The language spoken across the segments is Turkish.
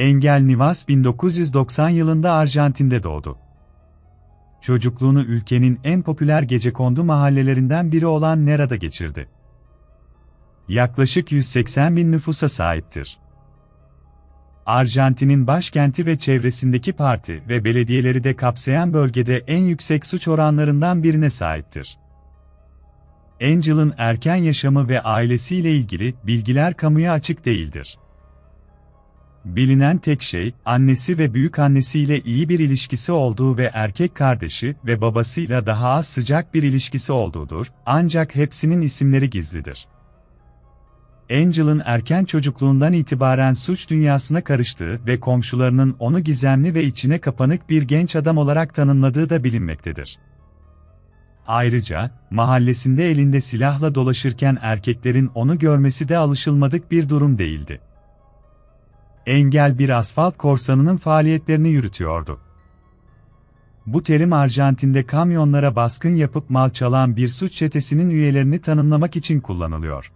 Engel Nivas 1990 yılında Arjantin'de doğdu. Çocukluğunu ülkenin en popüler gecekondu mahallelerinden biri olan Nera'da geçirdi. Yaklaşık 180 bin nüfusa sahiptir. Arjantin'in başkenti ve çevresindeki parti ve belediyeleri de kapsayan bölgede en yüksek suç oranlarından birine sahiptir. Angel'ın erken yaşamı ve ailesiyle ilgili bilgiler kamuya açık değildir. Bilinen tek şey, annesi ve büyük annesiyle iyi bir ilişkisi olduğu ve erkek kardeşi ve babasıyla daha az sıcak bir ilişkisi olduğudur, ancak hepsinin isimleri gizlidir. Angel'ın erken çocukluğundan itibaren suç dünyasına karıştığı ve komşularının onu gizemli ve içine kapanık bir genç adam olarak tanımladığı da bilinmektedir. Ayrıca, mahallesinde elinde silahla dolaşırken erkeklerin onu görmesi de alışılmadık bir durum değildi. Engel bir asfalt korsanının faaliyetlerini yürütüyordu. Bu terim Arjantin'de kamyonlara baskın yapıp mal çalan bir suç çetesinin üyelerini tanımlamak için kullanılıyor.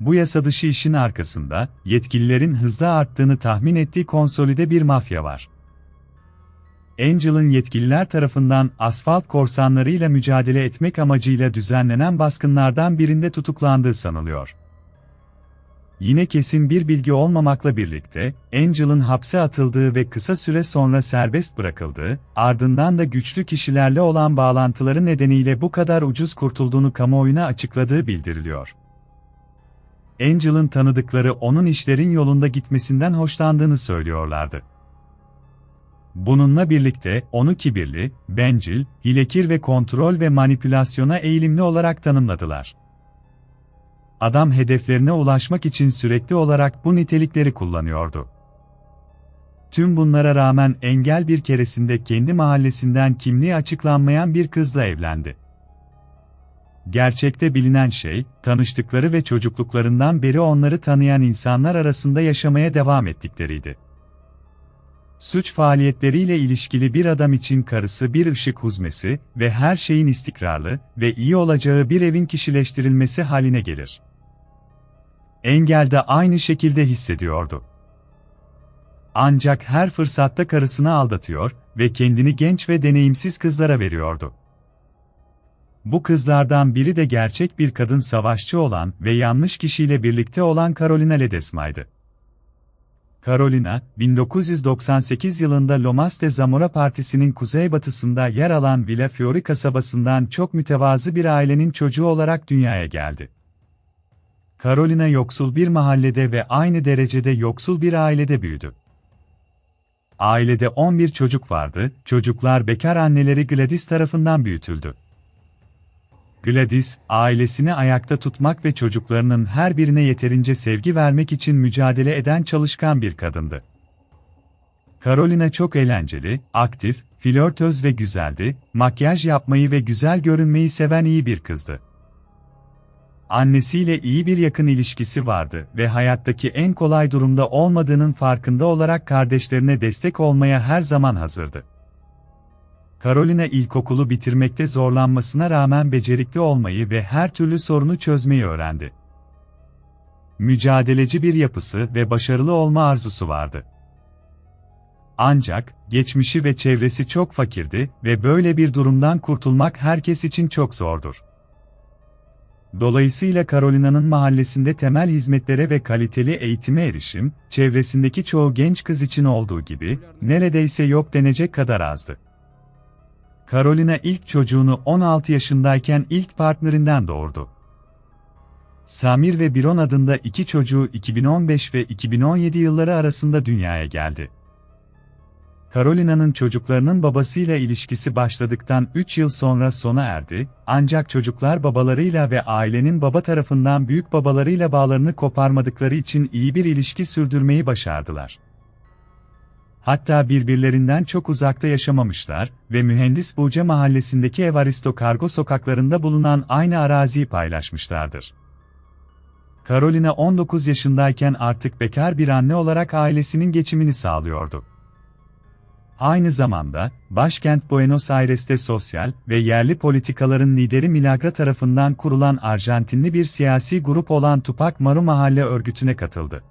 Bu yasadışı işin arkasında, yetkililerin hızla arttığını tahmin ettiği konsolide bir mafya var. Angel'ın yetkililer tarafından asfalt korsanlarıyla mücadele etmek amacıyla düzenlenen baskınlardan birinde tutuklandığı sanılıyor. Yine kesin bir bilgi olmamakla birlikte, Angel'ın hapse atıldığı ve kısa süre sonra serbest bırakıldığı, ardından da güçlü kişilerle olan bağlantıları nedeniyle bu kadar ucuz kurtulduğunu kamuoyuna açıkladığı bildiriliyor. Angel'ın tanıdıkları onun işlerin yolunda gitmesinden hoşlandığını söylüyorlardı. Bununla birlikte onu kibirli, bencil, hilekir ve kontrol ve manipülasyona eğilimli olarak tanımladılar. Adam hedeflerine ulaşmak için sürekli olarak bu nitelikleri kullanıyordu. Tüm bunlara rağmen engel bir keresinde kendi mahallesinden kimliği açıklanmayan bir kızla evlendi. Gerçekte bilinen şey, tanıştıkları ve çocukluklarından beri onları tanıyan insanlar arasında yaşamaya devam ettikleriydi. Suç faaliyetleriyle ilişkili bir adam için karısı bir ışık huzmesi ve her şeyin istikrarlı ve iyi olacağı bir evin kişileştirilmesi haline gelir. Engel de aynı şekilde hissediyordu. Ancak her fırsatta karısını aldatıyor ve kendini genç ve deneyimsiz kızlara veriyordu. Bu kızlardan biri de gerçek bir kadın savaşçı olan ve yanlış kişiyle birlikte olan Carolina Ledesma'ydı. Carolina, 1998 yılında Lomas de Zamora Partisi'nin kuzeybatısında yer alan Villa Fiori kasabasından çok mütevazı bir ailenin çocuğu olarak dünyaya geldi. Carolina yoksul bir mahallede ve aynı derecede yoksul bir ailede büyüdü. Ailede 11 çocuk vardı, çocuklar bekar anneleri Gladys tarafından büyütüldü. Gladys, ailesini ayakta tutmak ve çocuklarının her birine yeterince sevgi vermek için mücadele eden çalışkan bir kadındı. Carolina çok eğlenceli, aktif, flörtöz ve güzeldi, makyaj yapmayı ve güzel görünmeyi seven iyi bir kızdı. Annesiyle iyi bir yakın ilişkisi vardı ve hayattaki en kolay durumda olmadığının farkında olarak kardeşlerine destek olmaya her zaman hazırdı. Carolina ilkokulu bitirmekte zorlanmasına rağmen becerikli olmayı ve her türlü sorunu çözmeyi öğrendi. Mücadeleci bir yapısı ve başarılı olma arzusu vardı. Ancak, geçmişi ve çevresi çok fakirdi ve böyle bir durumdan kurtulmak herkes için çok zordur. Dolayısıyla Carolina'nın mahallesinde temel hizmetlere ve kaliteli eğitime erişim, çevresindeki çoğu genç kız için olduğu gibi, neredeyse yok denecek kadar azdı. Carolina ilk çocuğunu 16 yaşındayken ilk partnerinden doğurdu. Samir ve Biron adında iki çocuğu 2015 ve 2017 yılları arasında dünyaya geldi. Carolina'nın çocuklarının babasıyla ilişkisi başladıktan 3 yıl sonra sona erdi, ancak çocuklar babalarıyla ve ailenin baba tarafından büyük babalarıyla bağlarını koparmadıkları için iyi bir ilişki sürdürmeyi başardılar. Hatta birbirlerinden çok uzakta yaşamamışlar ve Mühendis Buğca mahallesindeki Evaristo Kargo sokaklarında bulunan aynı araziyi paylaşmışlardır. Carolina 19 yaşındayken artık bekar bir anne olarak ailesinin geçimini sağlıyordu. Aynı zamanda, başkent Buenos Aires'te sosyal ve yerli politikaların lideri Milagra tarafından kurulan Arjantinli bir siyasi grup olan Tupac Maru Mahalle örgütüne katıldı.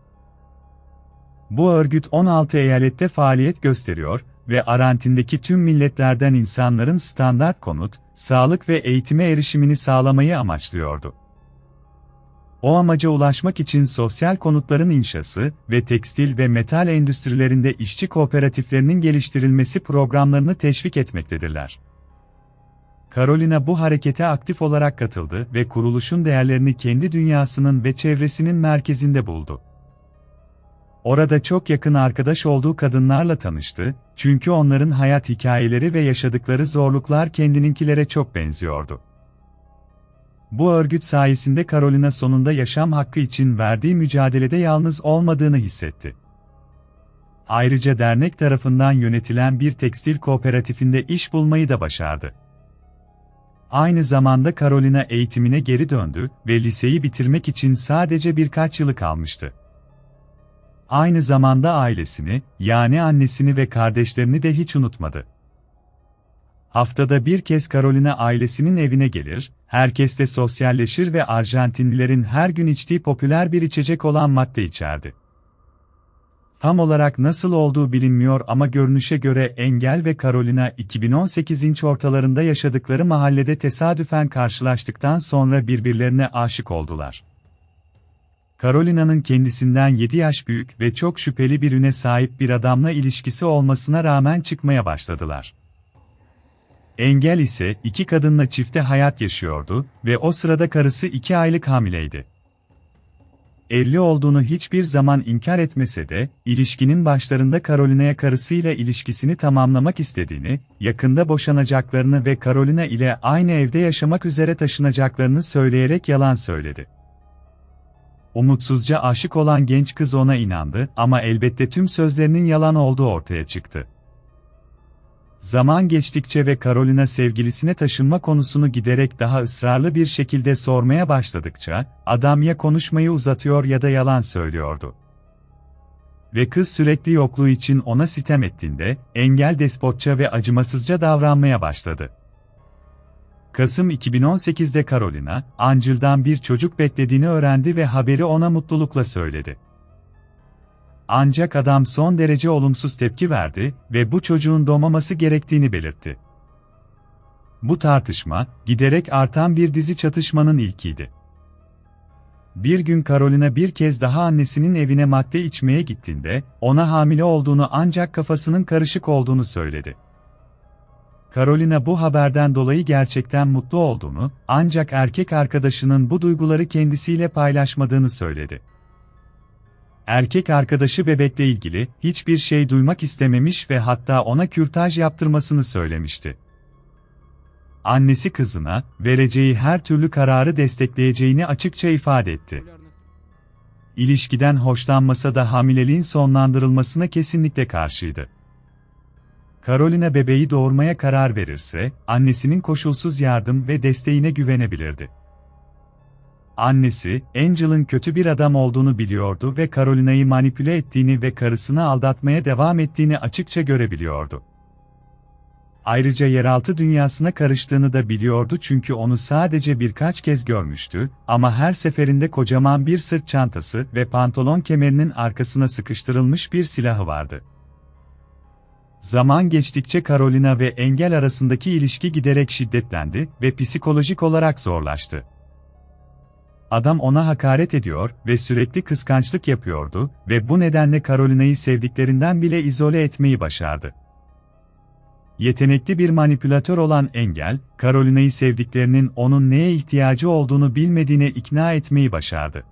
Bu örgüt 16 eyalette faaliyet gösteriyor ve Arjantin'deki tüm milletlerden insanların standart konut, sağlık ve eğitime erişimini sağlamayı amaçlıyordu. O amaca ulaşmak için sosyal konutların inşası ve tekstil ve metal endüstrilerinde işçi kooperatiflerinin geliştirilmesi programlarını teşvik etmektedirler. Carolina bu harekete aktif olarak katıldı ve kuruluşun değerlerini kendi dünyasının ve çevresinin merkezinde buldu. Orada çok yakın arkadaş olduğu kadınlarla tanıştı, çünkü onların hayat hikayeleri ve yaşadıkları zorluklar kendininkilere çok benziyordu. Bu örgüt sayesinde Carolina sonunda yaşam hakkı için verdiği mücadelede yalnız olmadığını hissetti. Ayrıca dernek tarafından yönetilen bir tekstil kooperatifinde iş bulmayı da başardı. Aynı zamanda Carolina eğitimine geri döndü ve liseyi bitirmek için sadece birkaç yılı kalmıştı. Aynı zamanda ailesini, yani annesini ve kardeşlerini de hiç unutmadı. Haftada bir kez Carolina ailesinin evine gelir, herkesle sosyalleşir ve Arjantinlilerin her gün içtiği popüler bir içecek olan madde içerdi. Tam olarak nasıl olduğu bilinmiyor ama görünüşe göre Engel ve Carolina 2018'in ortalarında yaşadıkları mahallede tesadüfen karşılaştıktan sonra birbirlerine aşık oldular. Carolina'nın kendisinden 7 yaş büyük ve çok şüpheli bir üne sahip bir adamla ilişkisi olmasına rağmen çıkmaya başladılar. Engel ise iki kadınla çifte hayat yaşıyordu ve o sırada karısı iki aylık hamileydi. Evli olduğunu hiçbir zaman inkar etmese de, ilişkinin başlarında Carolina'ya karısıyla ilişkisini tamamlamak istediğini, yakında boşanacaklarını ve Carolina ile aynı evde yaşamak üzere taşınacaklarını söyleyerek yalan söyledi. Umutsuzca aşık olan genç kız ona inandı ama elbette tüm sözlerinin yalan olduğu ortaya çıktı. Zaman geçtikçe ve Carolina sevgilisine taşınma konusunu giderek daha ısrarlı bir şekilde sormaya başladıkça, adam ya konuşmayı uzatıyor ya da yalan söylüyordu. Ve kız sürekli yokluğu için ona sitem ettiğinde, engel despotça ve acımasızca davranmaya başladı. Kasım 2018'de Carolina, Angel'dan bir çocuk beklediğini öğrendi ve haberi ona mutlulukla söyledi. Ancak adam son derece olumsuz tepki verdi ve bu çocuğun doğmaması gerektiğini belirtti. Bu tartışma, giderek artan bir dizi çatışmanın ilkiydi. Bir gün Carolina bir kez daha annesinin evine madde içmeye gittiğinde, ona hamile olduğunu ancak kafasının karışık olduğunu söyledi. Carolina bu haberden dolayı gerçekten mutlu olduğunu, ancak erkek arkadaşının bu duyguları kendisiyle paylaşmadığını söyledi. Erkek arkadaşı bebekle ilgili hiçbir şey duymak istememiş ve hatta ona kürtaj yaptırmasını söylemişti. Annesi kızına vereceği her türlü kararı destekleyeceğini açıkça ifade etti. İlişkiden hoşlanmasa da hamileliğin sonlandırılmasına kesinlikle karşıydı. Carolina bebeği doğurmaya karar verirse, annesinin koşulsuz yardım ve desteğine güvenebilirdi. Annesi, Angel'ın kötü bir adam olduğunu biliyordu ve Carolina'yı manipüle ettiğini ve karısını aldatmaya devam ettiğini açıkça görebiliyordu. Ayrıca yeraltı dünyasına karıştığını da biliyordu çünkü onu sadece birkaç kez görmüştü ama her seferinde kocaman bir sırt çantası ve pantolon kemerinin arkasına sıkıştırılmış bir silahı vardı. Zaman geçtikçe Carolina ve Engel arasındaki ilişki giderek şiddetlendi ve psikolojik olarak zorlaştı. Adam ona hakaret ediyor ve sürekli kıskançlık yapıyordu ve bu nedenle Carolina'yı sevdiklerinden bile izole etmeyi başardı. Yetenekli bir manipülatör olan Engel, Carolina'yı sevdiklerinin onun neye ihtiyacı olduğunu bilmediğine ikna etmeyi başardı.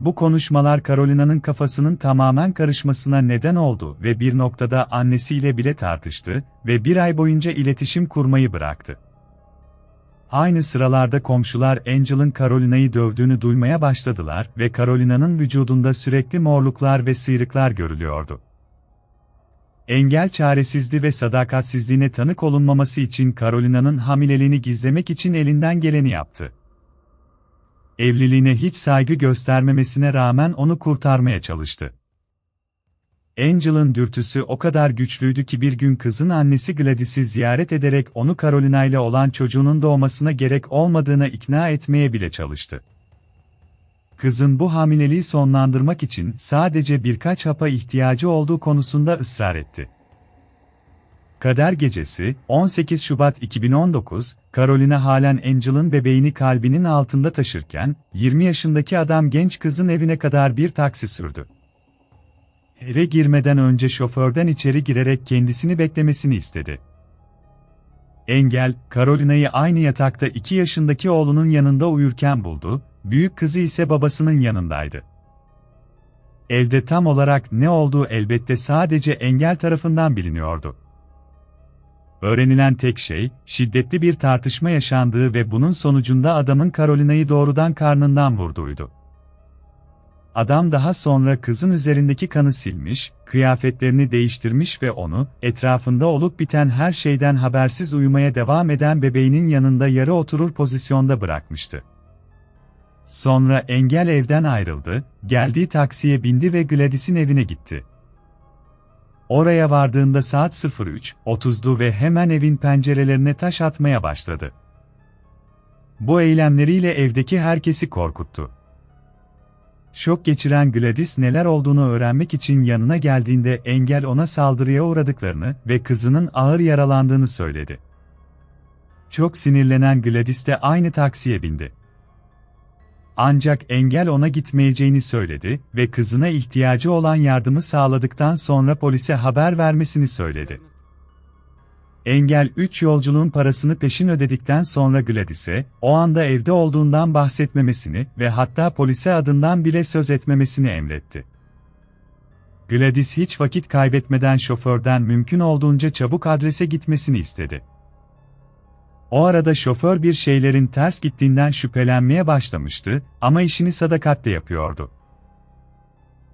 Bu konuşmalar Carolina'nın kafasının tamamen karışmasına neden oldu ve bir noktada annesiyle bile tartıştı ve bir ay boyunca iletişim kurmayı bıraktı. Aynı sıralarda komşular Angel'ın Carolina'yı dövdüğünü duymaya başladılar ve Carolina'nın vücudunda sürekli morluklar ve sıyrıklar görülüyordu. Engel çaresizdi ve sadakatsizliğine tanık olunmaması için Carolina'nın hamileliğini gizlemek için elinden geleni yaptı. Evliliğine hiç saygı göstermemesine rağmen onu kurtarmaya çalıştı. Angel'ın dürtüsü o kadar güçlüydü ki bir gün kızın annesi Gladys'i ziyaret ederek onu Carolina ile olan çocuğunun doğmasına gerek olmadığına ikna etmeye bile çalıştı. kızın bu hamileliği sonlandırmak için sadece birkaç hapa ihtiyacı olduğu konusunda ısrar etti. Kader Gecesi, 18 Şubat 2019, Carolina halen Angel'ın bebeğini kalbinin altında taşırken, 20 yaşındaki adam genç kızın evine kadar bir taksi sürdü. Eve girmeden önce şoförden içeri girerek kendisini beklemesini istedi. Engel, Carolina'yı aynı yatakta 2 yaşındaki oğlunun yanında uyurken buldu, büyük kızı ise babasının yanındaydı. Evde tam olarak ne olduğu elbette sadece Engel tarafından biliniyordu. Öğrenilen tek şey, şiddetli bir tartışma yaşandığı ve bunun sonucunda adamın Carolina'yı doğrudan karnından vurduğuydu. Adam daha sonra kızın üzerindeki kanı silmiş, kıyafetlerini değiştirmiş ve onu, etrafında olup biten her şeyden habersiz uyumaya devam eden bebeğinin yanında yarı oturur pozisyonda bırakmıştı. Sonra engel evden ayrıldı, geldiği taksiye bindi ve Gladys'in evine gitti. Oraya vardığında saat 03.30'du ve hemen evin pencerelerine taş atmaya başladı. Bu eylemleriyle evdeki herkesi korkuttu. Şok geçiren Gladys neler olduğunu öğrenmek için yanına geldiğinde engel ona saldırıya uğradıklarını ve kızının ağır yaralandığını söyledi. Çok sinirlenen Gladys de aynı taksiye bindi. Ancak engel ona gitmeyeceğini söyledi ve kızına ihtiyacı olan yardımı sağladıktan sonra polise haber vermesini söyledi. Engel 3 yolculuğun parasını peşin ödedikten sonra Gladys'e, o anda evde olduğundan bahsetmemesini ve hatta polise adından bile söz etmemesini emretti. Gladys hiç vakit kaybetmeden şoförden mümkün olduğunca çabuk adrese gitmesini istedi. O arada şoför bir şeylerin ters gittiğinden şüphelenmeye başlamıştı ama işini sadakatle yapıyordu.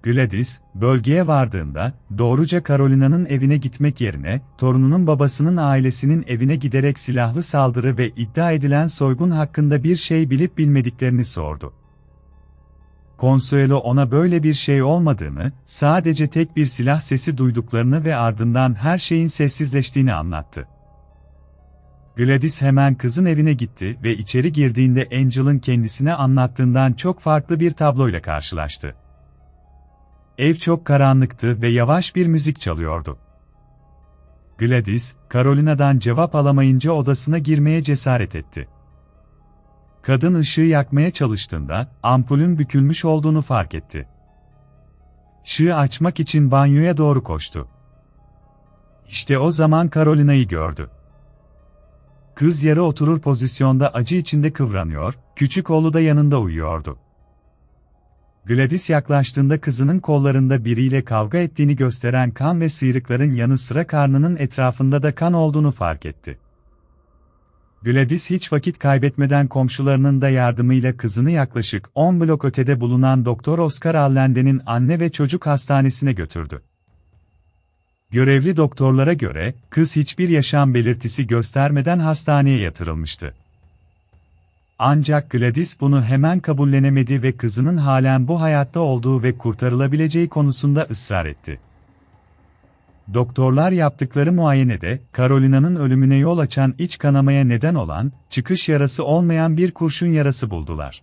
Gladys, bölgeye vardığında, doğruca Carolina'nın evine gitmek yerine, torununun babasının ailesinin evine giderek silahlı saldırı ve iddia edilen soygun hakkında bir şey bilip bilmediklerini sordu. Consuelo ona böyle bir şey olmadığını, sadece tek bir silah sesi duyduklarını ve ardından her şeyin sessizleştiğini anlattı. Gladys hemen kızın evine gitti ve içeri girdiğinde Angel'ın kendisine anlattığından çok farklı bir tabloyla karşılaştı. Ev çok karanlıktı ve yavaş bir müzik çalıyordu. Gladys, Carolina'dan cevap alamayınca odasına girmeye cesaret etti. Kadın ışığı yakmaya çalıştığında, ampulün bükülmüş olduğunu fark etti. Işığı açmak için banyoya doğru koştu. İşte o zaman Carolina'yı gördü. Kız yarı oturur pozisyonda acı içinde kıvranıyor, küçük oğlu da yanında uyuyordu. Gladys yaklaştığında kızının kollarında biriyle kavga ettiğini gösteren kan ve sıyrıkların yanı sıra karnının etrafında da kan olduğunu fark etti. Gladys hiç vakit kaybetmeden komşularının da yardımıyla kızını yaklaşık 10 blok ötede bulunan Doktor Oscar Allende'nin anne ve çocuk hastanesine götürdü. Görevli doktorlara göre, kız hiçbir yaşam belirtisi göstermeden hastaneye yatırılmıştı. Ancak Gladys bunu hemen kabullenemedi ve kızının halen bu hayatta olduğu ve kurtarılabileceği konusunda ısrar etti. Doktorlar yaptıkları muayenede, Carolina'nın ölümüne yol açan iç kanamaya neden olan, çıkış yarası olmayan bir kurşun yarası buldular.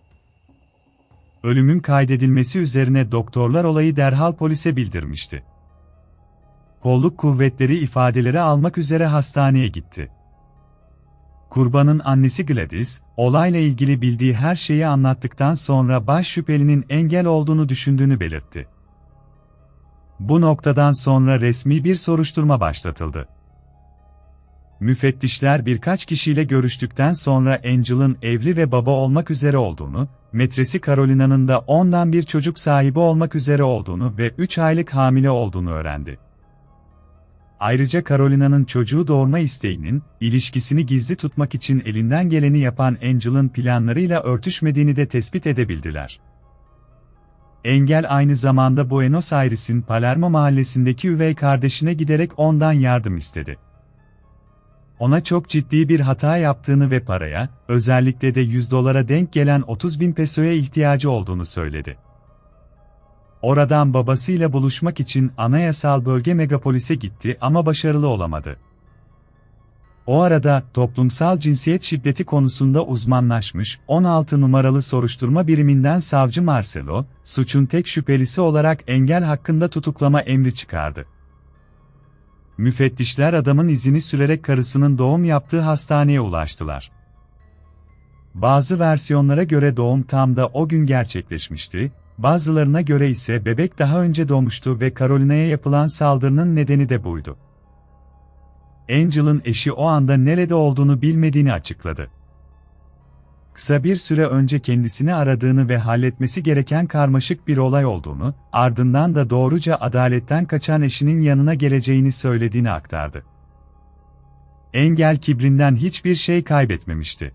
Ölümün kaydedilmesi üzerine doktorlar olayı derhal polise bildirmişti. Kolluk kuvvetleri ifadeleri almak üzere hastaneye gitti. Kurbanın annesi Gladys, olayla ilgili bildiği her şeyi anlattıktan sonra baş şüphelinin engel olduğunu düşündüğünü belirtti. Bu noktadan sonra resmi bir soruşturma başlatıldı. Müfettişler birkaç kişiyle görüştükten sonra Angel'ın evli ve baba olmak üzere olduğunu, metresi Carolina'nın da ondan bir çocuk sahibi olmak üzere olduğunu ve 3 aylık hamile olduğunu öğrendi. Ayrıca Carolina'nın çocuğu doğurma isteğinin, ilişkisini gizli tutmak için elinden geleni yapan Angel'ın planlarıyla örtüşmediğini de tespit edebildiler. Engel aynı zamanda Buenos Aires'in Palermo mahallesindeki üvey kardeşine giderek ondan yardım istedi. Ona çok ciddi bir hata yaptığını ve paraya, özellikle de 100 dolara denk gelen 30 bin pesoya ihtiyacı olduğunu söyledi. Oradan babasıyla buluşmak için anayasal bölge megapolise gitti ama başarılı olamadı. O arada toplumsal cinsiyet şiddeti konusunda uzmanlaşmış 16 numaralı soruşturma biriminden savcı Marcelo, suçun tek şüphelisi olarak engel hakkında tutuklama emri çıkardı. Müfettişler adamın izini sürerek karısının doğum yaptığı hastaneye ulaştılar. Bazı versiyonlara göre doğum tam da o gün gerçekleşmişti, bazılarına göre ise bebek daha önce doğmuştu ve Carolina'ya yapılan saldırının nedeni de buydu. Angel'ın eşi o anda nerede olduğunu bilmediğini açıkladı. Kısa bir süre önce kendisini aradığını ve halletmesi gereken karmaşık bir olay olduğunu, ardından da doğruca adaletten kaçan eşinin yanına geleceğini söylediğini aktardı. Engel kibrinden hiçbir şey kaybetmemişti.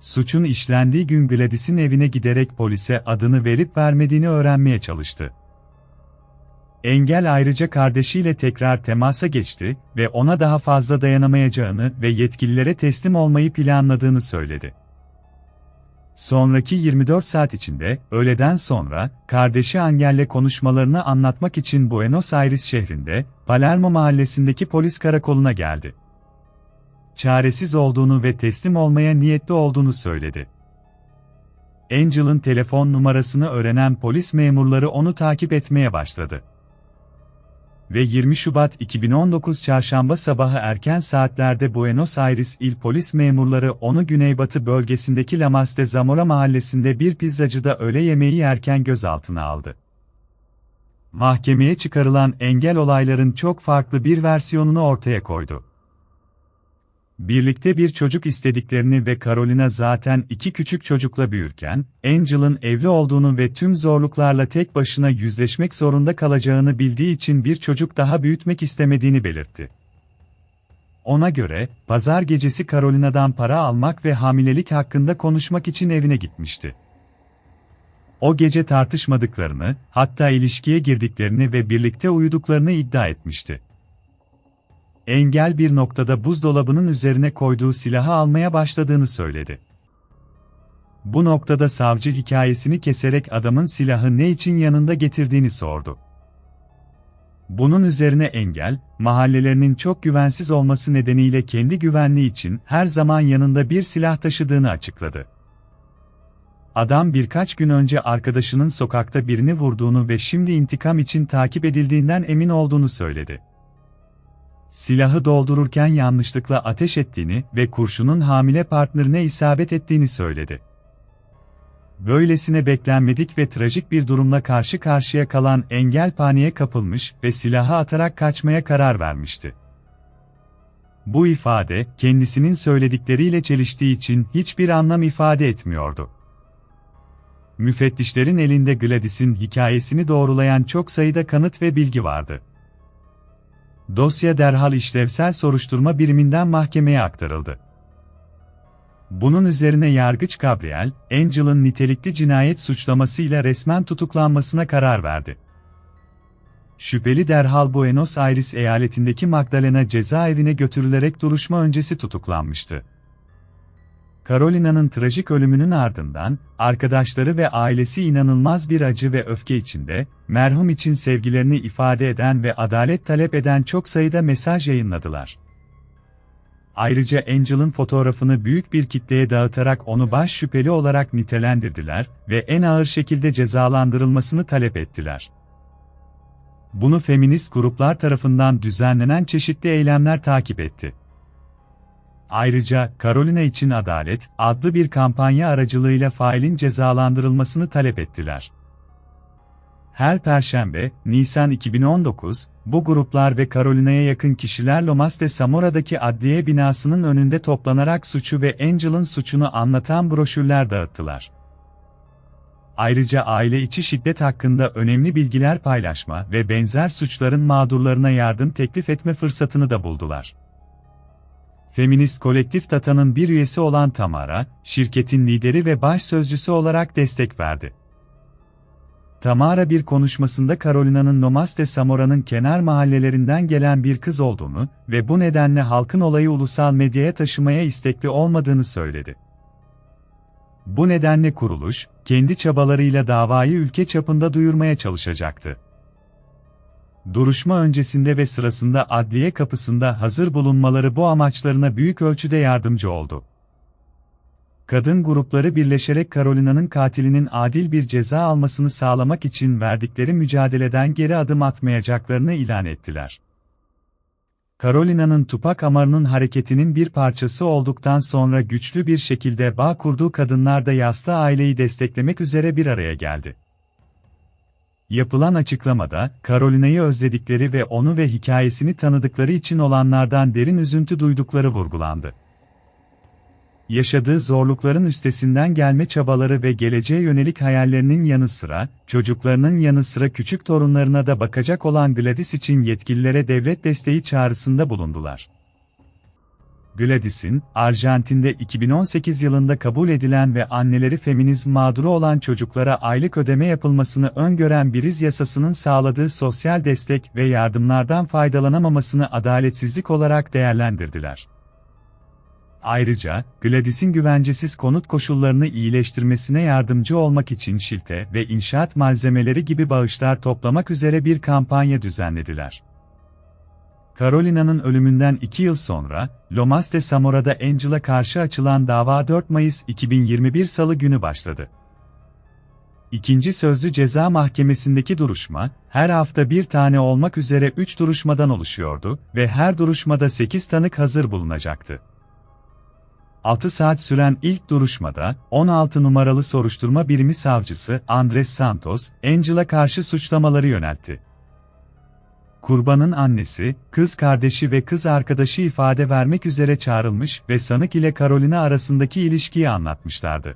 Suçun işlendiği gün Gladys'in evine giderek polise adını verip vermediğini öğrenmeye çalıştı. Engel ayrıca kardeşiyle tekrar temasa geçti ve ona daha fazla dayanamayacağını ve yetkililere teslim olmayı planladığını söyledi. Sonraki 24 saat içinde, öğleden sonra, kardeşi Angel'le konuşmalarını anlatmak için Buenos Aires şehrinde, Palermo mahallesindeki polis karakoluna geldi. Çaresiz olduğunu ve teslim olmaya niyetli olduğunu söyledi. Angel'ın telefon numarasını öğrenen polis memurları onu takip etmeye başladı ve 20 Şubat 2019 çarşamba sabahı erken saatlerde Buenos Aires il polis memurları onu güneybatı bölgesindeki Lamas de Zamora mahallesinde bir pizzacıda öğle yemeği yerken gözaltına aldı. Mahkemeye çıkarılan engel olayların çok farklı bir versiyonunu ortaya koydu. Birlikte bir çocuk istediklerini ve Carolina zaten iki küçük çocukla büyürken, Angel'ın evli olduğunu ve tüm zorluklarla tek başına yüzleşmek zorunda kalacağını bildiği için bir çocuk daha büyütmek istemediğini belirtti. Ona göre, pazar gecesi Carolina'dan para almak ve hamilelik hakkında konuşmak için evine gitmişti. O gece tartışmadıklarını, hatta ilişkiye girdiklerini ve birlikte uyuduklarını iddia etmişti. Engel bir noktada buzdolabının üzerine koyduğu silahı almaya başladığını söyledi. Bu noktada savcı hikayesini keserek adamın silahı ne için yanında getirdiğini sordu. Bunun üzerine Engel, mahallelerinin çok güvensiz olması nedeniyle kendi güvenliği için her zaman yanında bir silah taşıdığını açıkladı. Adam birkaç gün önce arkadaşının sokakta birini vurduğunu ve şimdi intikam için takip edildiğinden emin olduğunu söyledi silahı doldururken yanlışlıkla ateş ettiğini ve kurşunun hamile partnerine isabet ettiğini söyledi. Böylesine beklenmedik ve trajik bir durumla karşı karşıya kalan engel paniğe kapılmış ve silahı atarak kaçmaya karar vermişti. Bu ifade, kendisinin söyledikleriyle çeliştiği için hiçbir anlam ifade etmiyordu. Müfettişlerin elinde Gladys'in hikayesini doğrulayan çok sayıda kanıt ve bilgi vardı. Dosya derhal işlevsel soruşturma biriminden mahkemeye aktarıldı. Bunun üzerine yargıç Gabriel, Angel'ın nitelikli cinayet suçlamasıyla resmen tutuklanmasına karar verdi. Şüpheli derhal Buenos Aires eyaletindeki Magdalena cezaevine götürülerek duruşma öncesi tutuklanmıştı. Carolina'nın trajik ölümünün ardından, arkadaşları ve ailesi inanılmaz bir acı ve öfke içinde, merhum için sevgilerini ifade eden ve adalet talep eden çok sayıda mesaj yayınladılar. Ayrıca Angel'ın fotoğrafını büyük bir kitleye dağıtarak onu baş şüpheli olarak nitelendirdiler ve en ağır şekilde cezalandırılmasını talep ettiler. Bunu feminist gruplar tarafından düzenlenen çeşitli eylemler takip etti. Ayrıca Carolina için Adalet adlı bir kampanya aracılığıyla failin cezalandırılmasını talep ettiler. Her perşembe, Nisan 2019, bu gruplar ve Carolina'ya yakın kişiler Lomas de Zamora'daki adliye binasının önünde toplanarak suçu ve Angel'ın suçunu anlatan broşürler dağıttılar. Ayrıca aile içi şiddet hakkında önemli bilgiler paylaşma ve benzer suçların mağdurlarına yardım teklif etme fırsatını da buldular. Feminist kolektif Tata'nın bir üyesi olan Tamara, şirketin lideri ve baş sözcüsü olarak destek verdi. Tamara bir konuşmasında Carolina'nın Nomas de Zamora'nın kenar mahallelerinden gelen bir kız olduğunu ve bu nedenle halkın olayı ulusal medyaya taşımaya istekli olmadığını söyledi. Bu nedenle kuruluş, kendi çabalarıyla davayı ülke çapında duyurmaya çalışacaktı. Duruşma öncesinde ve sırasında adliye kapısında hazır bulunmaları bu amaçlarına büyük ölçüde yardımcı oldu. Kadın grupları birleşerek Carolina'nın katilinin adil bir ceza almasını sağlamak için verdikleri mücadeleden geri adım atmayacaklarını ilan ettiler. Carolina'nın Tupac Amaru'nun hareketinin bir parçası olduktan sonra güçlü bir şekilde bağ kurduğu kadınlar da yaslı aileyi desteklemek üzere bir araya geldi. Yapılan açıklamada, Carolina'yı özledikleri ve onu ve hikayesini tanıdıkları için olanlardan derin üzüntü duydukları vurgulandı. Yaşadığı zorlukların üstesinden gelme çabaları ve geleceğe yönelik hayallerinin yanı sıra, çocuklarının yanı sıra küçük torunlarına da bakacak olan Gladys için yetkililere devlet desteği çağrısında bulundular. Gladys'in, Arjantin'de 2018 yılında kabul edilen ve anneleri feminizm mağduru olan çocuklara aylık ödeme yapılmasını öngören biriz yasasının sağladığı sosyal destek ve yardımlardan faydalanamamasını adaletsizlik olarak değerlendirdiler. Ayrıca, Gladys'in güvencesiz konut koşullarını iyileştirmesine yardımcı olmak için şilte ve inşaat malzemeleri gibi bağışlar toplamak üzere bir kampanya düzenlediler. Carolina'nın ölümünden iki yıl sonra, Lomas de Zamora'da Angela karşı açılan dava 4 Mayıs 2021 Salı günü başladı. İkinci sözlü ceza mahkemesindeki duruşma, her hafta bir tane olmak üzere 3 duruşmadan oluşuyordu ve her duruşmada 8 tanık hazır bulunacaktı. 6 saat süren ilk duruşmada, 16 numaralı soruşturma birimi savcısı Andres Santos, Angela karşı suçlamaları yöneltti. Kurbanın annesi, kız kardeşi ve kız arkadaşı ifade vermek üzere çağrılmış ve sanık ile Carolina arasındaki ilişkiyi anlatmışlardı.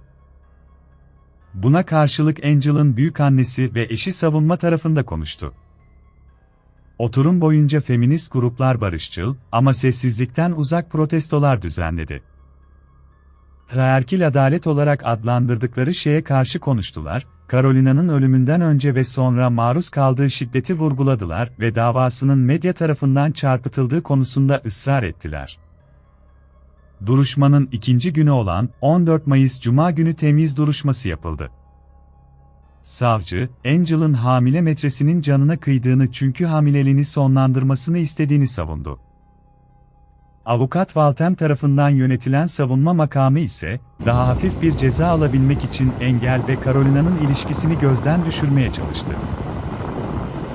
Buna karşılık Angel'ın büyük annesi ve eşi savunma tarafında konuştu. Oturum boyunca feminist gruplar barışçıl ama sessizlikten uzak protestolar düzenledi. Traerkil adalet olarak adlandırdıkları şeye karşı konuştular, Carolina'nın ölümünden önce ve sonra maruz kaldığı şiddeti vurguladılar ve davasının medya tarafından çarpıtıldığı konusunda ısrar ettiler. Duruşmanın ikinci günü olan 14 Mayıs Cuma günü temiz duruşması yapıldı. Savcı, Angel'ın hamile metresinin canına kıydığını çünkü hamileliğini sonlandırmasını istediğini savundu. Avukat Waltem tarafından yönetilen savunma makamı ise, daha hafif bir ceza alabilmek için Engel ve Carolina'nın ilişkisini gözden düşürmeye çalıştı.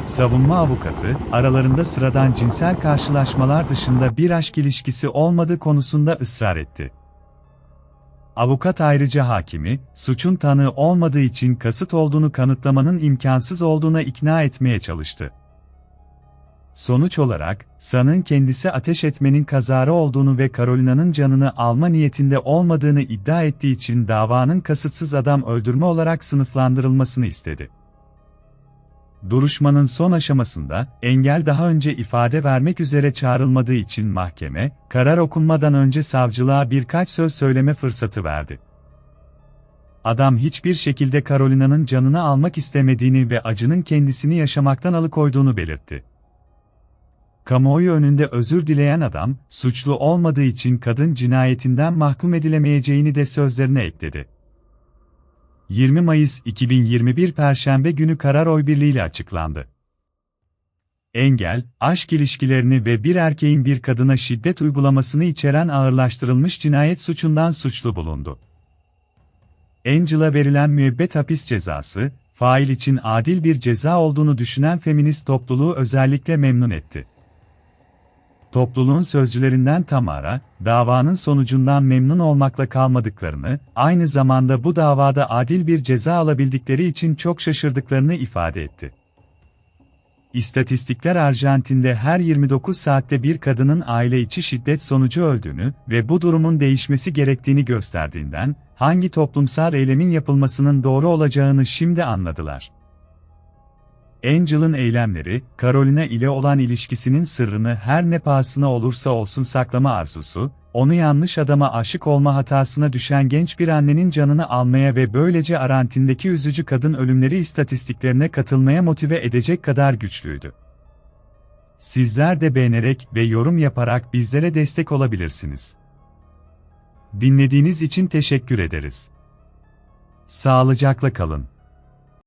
Savunma avukatı, aralarında sıradan cinsel karşılaşmalar dışında bir aşk ilişkisi olmadığı konusunda ısrar etti. Avukat ayrıca hakimi, suçun tanığı olmadığı için kasıt olduğunu kanıtlamanın imkansız olduğuna ikna etmeye çalıştı. Sonuç olarak, San'ın kendisi ateş etmenin kazara olduğunu ve Carolina'nın canını alma niyetinde olmadığını iddia ettiği için davanın kasıtsız adam öldürme olarak sınıflandırılmasını istedi. Duruşmanın son aşamasında, engel daha önce ifade vermek üzere çağrılmadığı için mahkeme, karar okunmadan önce savcılığa birkaç söz söyleme fırsatı verdi. Adam hiçbir şekilde Carolina'nın canını almak istemediğini ve acının kendisini yaşamaktan alıkoyduğunu belirtti. Kamuoyu önünde özür dileyen adam, suçlu olmadığı için kadın cinayetinden mahkum edilemeyeceğini de sözlerine ekledi. 20 Mayıs 2021 Perşembe günü karar oy birliğiyle açıklandı. Engel, aşk ilişkilerini ve bir erkeğin bir kadına şiddet uygulamasını içeren ağırlaştırılmış cinayet suçundan suçlu bulundu. Angela verilen müebbet hapis cezası, fail için adil bir ceza olduğunu düşünen feminist topluluğu özellikle memnun etti. Topluluğun sözcülerinden Tamara, davanın sonucundan memnun olmakla kalmadıklarını, aynı zamanda bu davada adil bir ceza alabildikleri için çok şaşırdıklarını ifade etti. İstatistikler Arjantin'de her 29 saatte bir kadının aile içi şiddet sonucu öldüğünü ve bu durumun değişmesi gerektiğini gösterdiğinden, hangi toplumsal eylemin yapılmasının doğru olacağını şimdi anladılar. Angel'ın eylemleri, Carolina ile olan ilişkisinin sırrını her ne pahasına olursa olsun saklama arzusu, onu yanlış adama aşık olma hatasına düşen genç bir annenin canını almaya ve böylece Arjantin'deki üzücü kadın ölümleri istatistiklerine katılmaya motive edecek kadar güçlüydü. Sizler de beğenerek ve yorum yaparak bizlere destek olabilirsiniz. Dinlediğiniz için teşekkür ederiz. Sağlıcakla kalın.